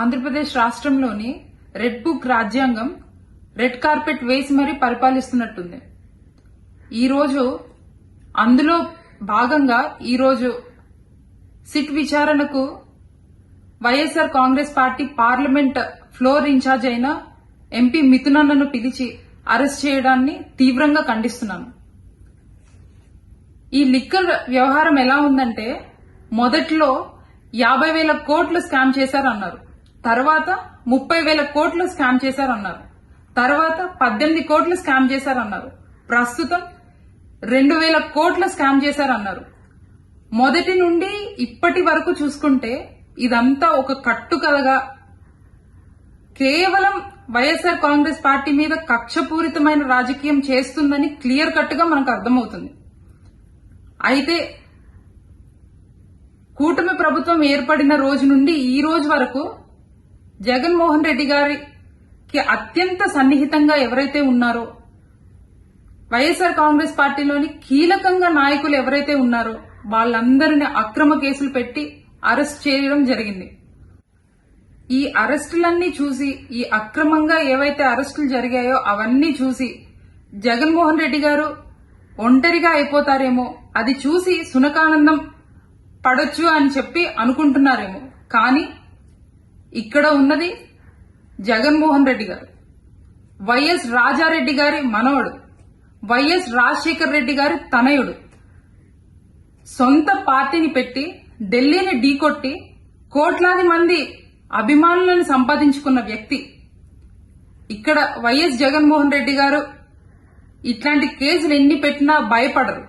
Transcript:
ఆంధ్రప్రదేశ్ రాష్ట్రంలోని red book రాజ్యాంగం red carpet వేసి మరీ పరిపాలిస్తున్నట్టుంది. ఈరోజు అందులో భాగంగా ఈరోజు సిట్ విచారణకు YSR Congress party parliament floor incharge అయిన ఎంపీ మిథునన్నను పిలిచి అరెస్ట్ చేయడాన్ని తీవ్రంగా ఖండిస్తున్నాను. ఈ లిక్కర్ వ్యవహారం ఎలా ఉందంటే మొదట్లో యాభై వేల కోట్లు స్కామ్ చేశారన్నారు. తర్వాత ముప్పై వేల కోట్లు స్కామ్ చేశారన్నారు. తర్వాత పద్దెనిమిది కోట్లు స్కామ్ చేశారన్నారు. ప్రస్తుతం రెండు వేల కోట్లు స్కామ్ చేశారన్నారు. మొదటి నుండి ఇప్పటి వరకు చూసుకుంటే ఇదంతా ఒక కట్టుకథగా కేవలం వైఎస్ఆర్ కాంగ్రెస్ పార్టీ మీద కక్షపూరితమైన రాజకీయం చేస్తుందని క్లియర్ కట్గా మనకు అర్థమవుతుంది. అయితే కూటమి ప్రభుత్వం ఏర్పడిన రోజు నుండి ఈ రోజు వరకు జగన్మోహన్ రెడ్డి గారికి అత్యంత సన్నిహితంగా ఎవరైతే ఉన్నారో వైఎస్ఆర్ కాంగ్రెస్ పార్టీలోని కీలకంగా నాయకులు ఎవరైతే ఉన్నారో వాళ్ళందరిని అక్రమ కేసులు పెట్టి అరెస్ట్ చేయడం జరిగింది. ఈ అరెస్టులన్నీ చూసి ఈ అక్రమంగా ఏవైతే అరెస్టులు జరిగాయో అవన్నీ చూసి జగన్మోహన్ రెడ్డి గారు ఒంటరిగా అయిపోతారేమో అది చూసి సునకానందం పడొచ్చు అని చెప్పి అనుకుంటున్నారేమో. కానీ ఇక్కడ ఉన్నది జగన్మోహన్ రెడ్డి గారు. వైఎస్ రాజారెడ్డి గారి మనవడు. వైఎస్ రాజశేఖర్ రెడ్డి గారి తనయుడు. సొంత పార్టీని పెట్టి ఢిల్లీని ఢీకొట్టి కోట్లాది మంది అభిమానులను సంపాదించుకున్న వ్యక్తి. ఇక్కడ వైఎస్ జగన్మోహన్ రెడ్డి గారు ఇట్లాంటి కేసులు ఎన్ని పెట్టినా భయపడరు.